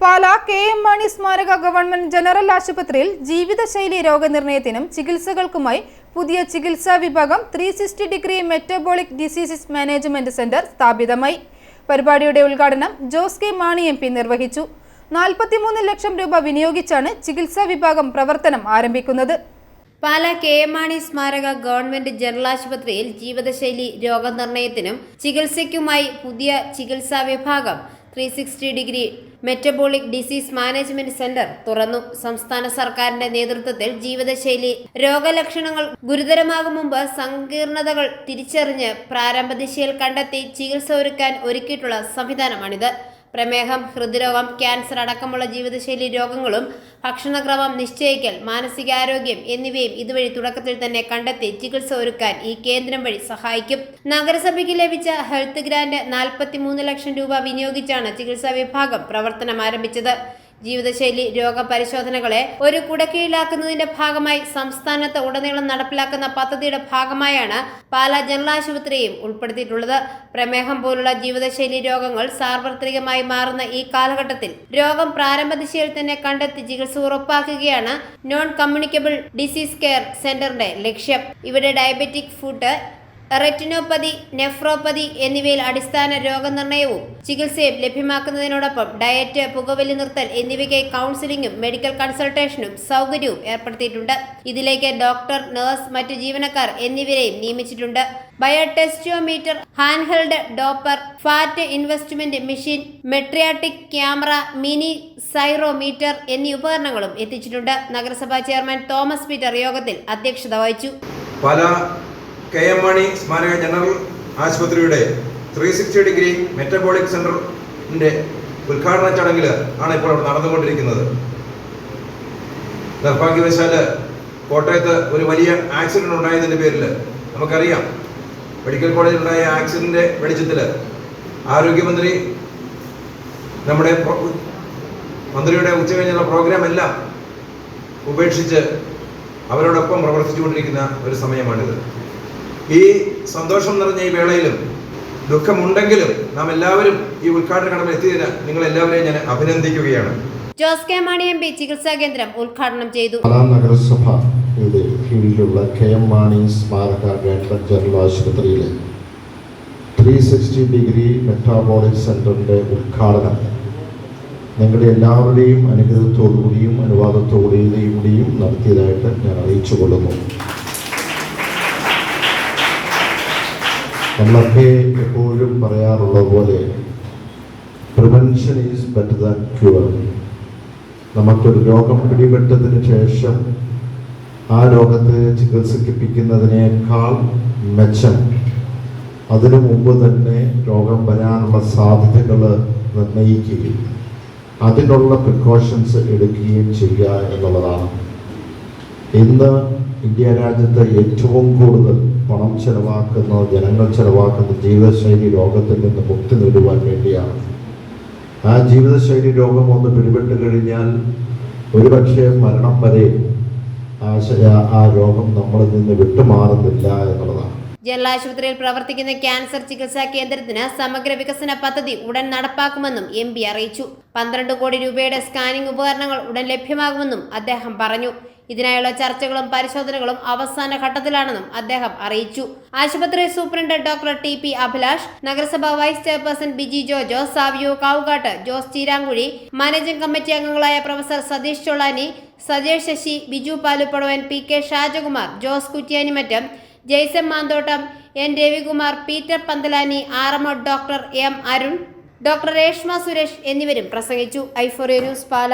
പാല K M Mani സ്മാരക government general ആശുപത്രിയിൽ ജീവിതശൈലി രോഗനിർണയത്തിനും ചികിത്സകൾക്കുമായി പുതിയ ചികിത്സാ വിഭാഗം three sixty degree metabolic diseases management centre സ്ഥാപിതമായി. പരിപാടിയുടെ ഉദ്ഘാടനം Jose K Mani M P നിർവഹിച്ചു. നാൽപ്പത്തിമൂന്ന് ലക്ഷം രൂപ വിനിയോഗിച്ചാണ് ചികിത്സാ വിഭാഗം പ്രവർത്തനം ആരംഭിക്കുന്നത്. പാല കെ എം മാണി സ്മാരക ഗവൺമെന്റ് ജനറൽ ആശുപത്രിയിൽ ജീവിതശൈലി രോഗനിർണയത്തിനും ചികിത്സയ്ക്കുമായി പുതിയ ചികിത്സാ വിഭാഗം three sixty degree metabolic disease management centre തുറന്നു. സംസ്ഥാന സർക്കാരിന്റെ നേതൃത്വത്തിൽ ജീവിതശൈലി രോഗലക്ഷണങ്ങൾ ഗുരുതരമാകും മുമ്പ് സങ്കീർണതകൾ തിരിച്ചറിഞ്ഞ് പ്രാരംഭ ദിശയിൽ കണ്ടെത്തി ചികിത്സ ഒരുക്കാൻ ഒരുക്കിയിട്ടുള്ള സംവിധാനമാണിത്. പ്രമേഹം ഹൃദ്രോഗം ക്യാൻസർ അടക്കമുള്ള ജീവിതശൈലി രോഗങ്ങളും ഭക്ഷണക്രമം നിശ്ചയിക്കൽ മാനസികാരോഗ്യം എന്നിവയും ഇതുവഴി തുടക്കത്തിൽ തന്നെ കണ്ടെത്തി ചികിത്സ ഒരുക്കാൻ ഈ കേന്ദ്രം വഴി സഹായിക്കും. നഗരസഭയ്ക്ക് ലഭിച്ച ഹെൽത്ത് ഗ്രാന്റ് നാൽപ്പത്തിമൂന്ന് ലക്ഷം രൂപ വിനിയോഗിച്ചാണ് ചികിത്സാ വിഭാഗം പ്രവർത്തനം ആരംഭിച്ചത്. ജീവിതശൈലി രോഗപരിശോധനകളെ ഒരു കുടക്കീഴിലാക്കുന്നതിന്റെ ഭാഗമായി സംസ്ഥാനത്ത് ഉടനീളം നടപ്പിലാക്കുന്ന പദ്ധതിയുടെ ഭാഗമായാണ് പാലാ ജനറൽ ആശുപത്രിയും ഉൾപ്പെടുത്തിയിട്ടുള്ളത്. പ്രമേഹം പോലുള്ള ജീവിതശൈലി രോഗങ്ങൾ സാർവത്രികമായി മാറുന്ന ഈ കാലഘട്ടത്തിൽ രോഗം പ്രാരംഭ ദിശയിൽ തന്നെ കണ്ടെത്തി ചികിത്സ ഉറപ്പാക്കുകയാണ് നോൺ കമ്മ്യൂണിക്കബിൾ ഡിസീസ് കെയർ സെന്ററിന്റെ ലക്ഷ്യം. ഇവിടെ ഡയബറ്റിക് ഫുഡ് റെറ്റിനോപ്പതി നെഫ്രോപ്പതി എന്നിവയിൽ അടിസ്ഥാന രോഗനിർണയവും ചികിത്സയും ലഭ്യമാക്കുന്നതിനോടൊപ്പം ഡയറ്റ് പുകവലി നിർത്തൽ എന്നിവയ്ക്കായി കൗൺസിലിംഗും മെഡിക്കൽ കൺസൾട്ടേഷനും സൗകര്യവും ഏർപ്പെടുത്തിയിട്ടുണ്ട്. ഇതിലേക്ക് ഡോക്ടർ നഴ്സ് മറ്റ് ജീവനക്കാർ എന്നിവരെയും നിയമിച്ചിട്ടുണ്ട്. ബയോടെസ്റ്റിയോമീറ്റർ hand held doppler fat investment machine മെട്രിയാട്ടിക് camera mini സൈറോമീറ്റർ എന്നീ ഉപകരണങ്ങളും എത്തിച്ചിട്ടുണ്ട്. നഗരസഭാ ചെയർമാൻ തോമസ് പീറ്റർ യോഗത്തിൽ അധ്യക്ഷത വഹിച്ചു. പല കെ എം മണി സ്മാരക ജനറൽ ആശുപത്രിയുടെ ത്രീ സിക്സ്റ്റി ഡിഗ്രി മെറ്റബോളിക് സെന്ററിന്റെ ഉദ്ഘാടന ചടങ്ങിൽ ആണ് ഇപ്പോൾ അവിടെ നടന്നുകൊണ്ടിരിക്കുന്നത്. നിർഭാഗ്യവശാൽ കോട്ടയത്ത് ഒരു വലിയ ആക്സിഡന്റ് ഉണ്ടായതിന്റെ പേരിൽ നമുക്കറിയാം. മെഡിക്കൽ കോളേജിൽ ഉണ്ടായ ആക്സിഡന്റിന്റെ വെളിച്ചത്തിൽ ആരോഗ്യമന്ത്രി നമ്മുടെ മന്ത്രിയുടെ മന്ത്രിയുടെ ഉച്ചകഴിഞ്ഞുള്ള പ്രോഗ്രാം എല്ലാം ഉപേക്ഷിച്ച് അവരോടൊപ്പം പ്രവർത്തിച്ചുകൊണ്ടിരിക്കുന്ന ഒരു സമയമാണിത്. ഈ സന്തോഷം നിറഞ്ഞ ഈ വേളയിലും ദുഃഖമുണ്ടെങ്കിലും നാം എല്ലാവരും ഈ ഉദ്ഘാടന കടമ എത്തിയതിന് നിങ്ങൾ എല്ലാവരെയും ഞാൻ അഭിനന്ദിക്കുകയാണ്. Jose K Mani M P ചികിത്സാ കേന്ദ്രം ഉദ്ഘാടനം ചെയ്തു. നഗരസഭ നഗരസഭയുടെ കീഴിലുള്ള കെ എം മാണി സ്മാരക ഗവൺമെന്റ് ജനറൽ ആശുപത്രിയിലെ ത്രീ സിക്സ്റ്റി ഡിഗ്രി മെറ്റാബോളിക് സെന്ററിന്റെ ഉദ്ഘാടനം നിങ്ങളുടെ എല്ലാവരുടെയും അനുഗ്രഹത്തോടുകൂടിയും അനുവാദത്തോടുകൂടിയും കൂടിയും നടത്തിയതായിട്ട് ഞാൻ അറിയിച്ചു കൊള്ളുന്നു നമ്മളൊക്കെ എപ്പോഴും പറയാറുള്ളത് പോലെ prevention is better than cure നമുക്കൊരു രോഗം പിടിപെട്ടതിന് ശേഷം ആ രോഗത്തെ ചികിത്സിപ്പിക്കുന്നതിനേക്കാൾ മെച്ചം. അതിനു മുമ്പ് തന്നെ രോഗം വരാനുള്ള സാധ്യതകൾ നിർണയിക്കുകയും അതിനുള്ള പ്രിക്കോഷൻസ് എടുക്കുകയും ചെയ്യുക എന്നുള്ളതാണ്. ഇന്ന് ഇന്ത്യ രാജ്യത്ത് ഏറ്റവും കൂടുതൽ പണം ചെലവാക്കുന്ന ജനങ്ങൾ ചെലവാക്കുന്ന ജീവിതശൈലി രോഗത്തിൽ നിന്ന് മുക്തി നേടുവാൻ വേണ്ടിയാണ്. ആ ജീവിതശൈലി രോഗം ഒന്ന് പിടിപെട്ട് കഴിഞ്ഞാൽ ഒരുപക്ഷെ മരണം വരെ ആ രോഗം നമ്മളിൽ നിന്ന് വിട്ടുമാറുന്നില്ല എന്നുള്ളതാണ്. ജനറൽ ആശുപത്രിയിൽ പ്രവർത്തിക്കുന്ന ക്യാൻസർ ചികിത്സാ കേന്ദ്രത്തിന് സമഗ്ര വികസന പദ്ധതി ഉടൻ നടപ്പാക്കുമെന്നും എം പി അറിയിച്ചു. പന്ത്രണ്ട് കോടി രൂപയുടെ സ്കാനിംഗ് ഉപകരണങ്ങൾ ഉടൻ ലഭ്യമാകുമെന്നും അദ്ദേഹം പറഞ്ഞു. ഇതിനായുള്ള ചർച്ചകളും പരിശോധനകളും അവസാന ഘട്ടത്തിലാണെന്നും അദ്ദേഹം അറിയിച്ചു. ആശുപത്രി superintendent doctor T P Abhilash നഗരസഭാ vice chairperson Biji Jojo Savio Kavukattu Jose Cheerankuzhi managing committee അംഗങ്ങളായ professor Satheesh Cholani Sajesh Sasi Biju Paluppadavan P K Shajakumar Jose Kuttiyanimattam Jaison Manthottam N Ravikumar Peter Panthalani ആറമോ doctor M Arun doctor Reshma Suresh എന്നിവരും പ്രസംഗിച്ചു. ഐഫോറിയ news പാല.